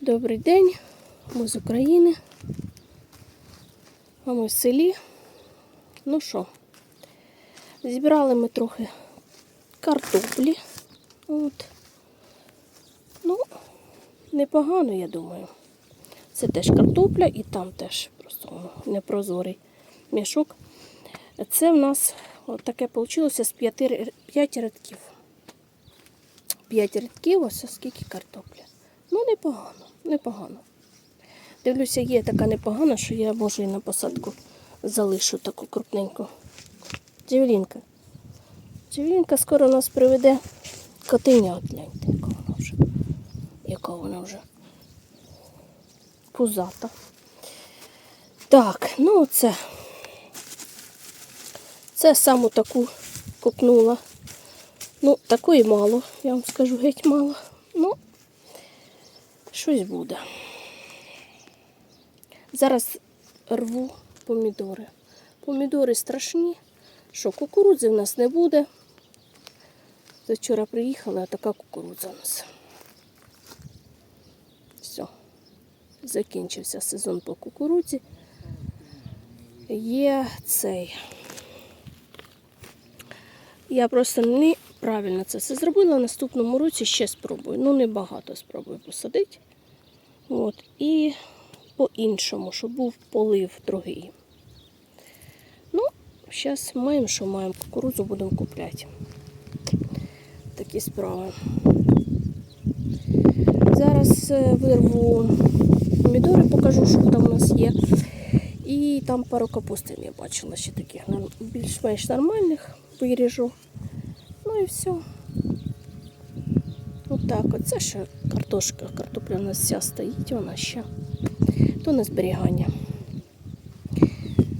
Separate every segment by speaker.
Speaker 1: Добрий день, ми з України. А ми в селі. Ну що, зібрали ми трохи картоплі. От. Ну, непогано, я думаю. Це теж картопля і там теж просто непрозорий мішок. Це в нас от таке вийшло з 5, 5 рядків. 5 рядків, ось скільки картопля. Ну, непогано, непогано. Дивлюся, є така непогана, що я може і на посадку залишу таку крупненьку. Джевелінка. Джевелінка скоро нас приведе котиня. От гляньте, яка вона вже. Яка вона вже пузата. Так, ну це. Це саму таку купнула. Ну, такої мало, я вам скажу, геть мало. Ну, щось буде. Зараз рву помідори. Помідори страшні, що кукурудзи в нас не буде. Вчора приїхали, а така кукурудза у нас. Все. Закінчився сезон по кукурудзі. Є цей. Я просто неправильно це все зробила. В наступному році ще спробую. Ну, небагато спробую посадити. От. І по-іншому, щоб був полив другий. Ну, зараз маємо, що маємо. Кукурудзу будемо купляти. Такі справи. Зараз е, вирву помідори, покажу, що там у нас є. І там пару капустин я бачила ще таких більш-менш нормальних виріжу. І все. Отак, от це ще картошка. Картопля у нас вся стоїть, вона ще. То на зберігання.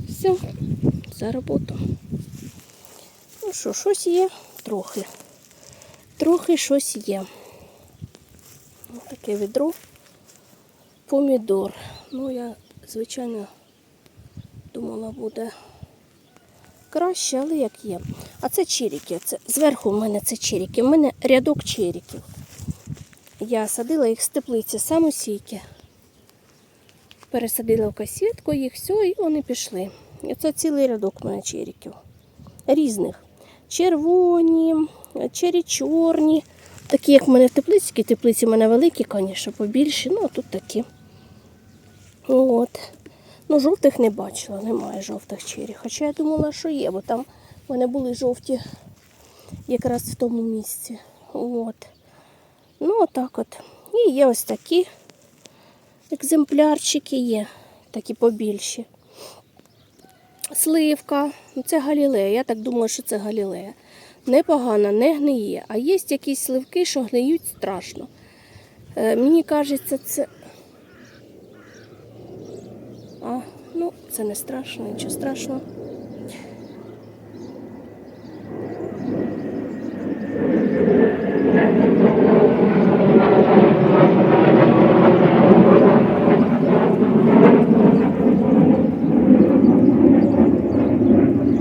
Speaker 1: Все, за роботу. Ну що, щось є? Трохи. Трохи щось є. Ось таке відро. Помідор. Ну, я, звичайно, думала, буде краще, але як є. А це черіки. Це, зверху в мене це черіки. У мене рядок черіків. Я садила їх з теплиці самосійки. Пересадила в касетку їх, все, і вони пішли. І це цілий рядок у мене черіків. Різних. Червоні, чері чорні. Такі, як в мене в теплиці, теплиці в мене великі, звісно, побільші, ну а тут такі. От. Ну, жовтих не бачила, немає жовтих чері. Хоча я думала, що є, бо там в мене були жовті якраз в тому місці. От. Ну, отак от. І є ось такі екземплярчики є, такі побільші. Сливка, ну це галілея. Я так думаю, що це галілея. Непогано, не гниє. А є якісь сливки, що гниють страшно. Е, мені кажеться, це. А, ну, це не страшно, нічого страшного.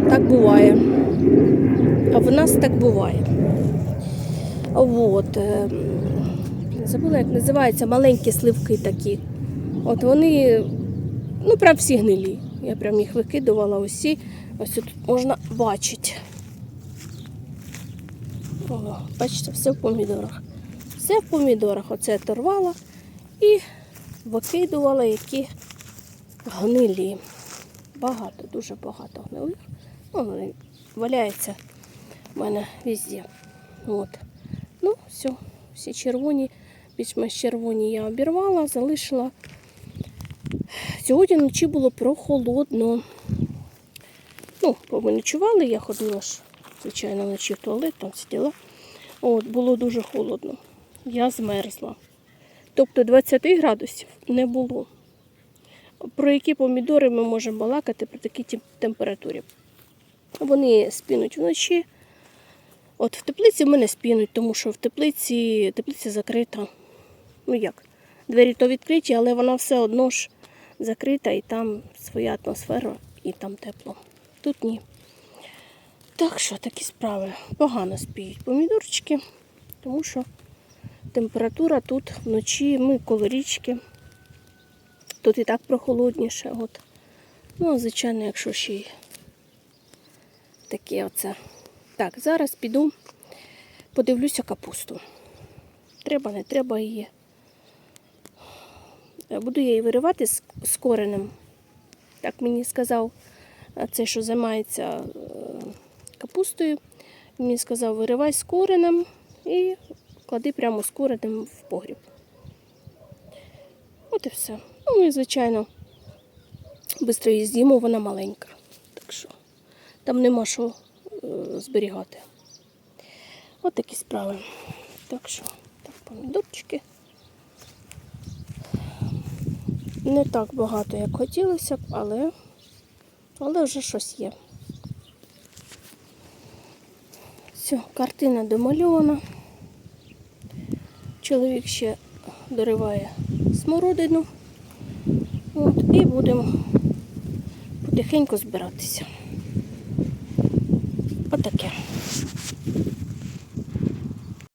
Speaker 1: Так буває. А в нас так буває. От. е, Забула, як називаються маленькі сливки такі. От вони, ну, прям всі гнилі. Я прям їх викидувала усі. Ось тут можна бачити. О, бачите, все в помідорах. Все в помідорах. Оце я торвала і викидувала, які гнилі. Багато, дуже багато гнилих. Ну, вони валяються в мене везде. От. Ну, все, всі червоні, більш-менш червоні я обірвала, залишила. Сьогодні вночі було прохолодно. Ну, ночували, я ходила ж, звичайно, вночі в туалет, там сиділа. От, було дуже холодно. Я змерзла. Тобто 20 градусів не було. Про які помідори ми можемо балакати при такій температурі? Вони спінуть вночі. От в теплиці в мене спінуть, тому що в теплиці теплиця закрита. Ну як? Двері то відкриті, але вона все одно ж закрита і там своя атмосфера, і там тепло. Тут ні. Так що такі справи. Погано спіють помідорчики, тому що температура тут вночі, ми коло річки. Тут і так прохолодніше. От. Ну, звичайно, якщо ще й таке оце. Так, зараз піду, подивлюся капусту. Треба, не треба її. Е, Буду я її виривати з, коренем. Так мені сказав е, цей, що займається е, капустою. Мені сказав, виривай з коренем і клади прямо з коренем в погріб. От і все. Ну і звичайно, швидко її з'їмо, вона маленька. Так що там нема що зберігати. От такі справи. Так що, так, помідорчики. Не так багато, як хотілося б, але, але вже щось є. Все, картина домальована. Чоловік ще дориває смородину. От, і будемо потихеньку збиратися. Отаке.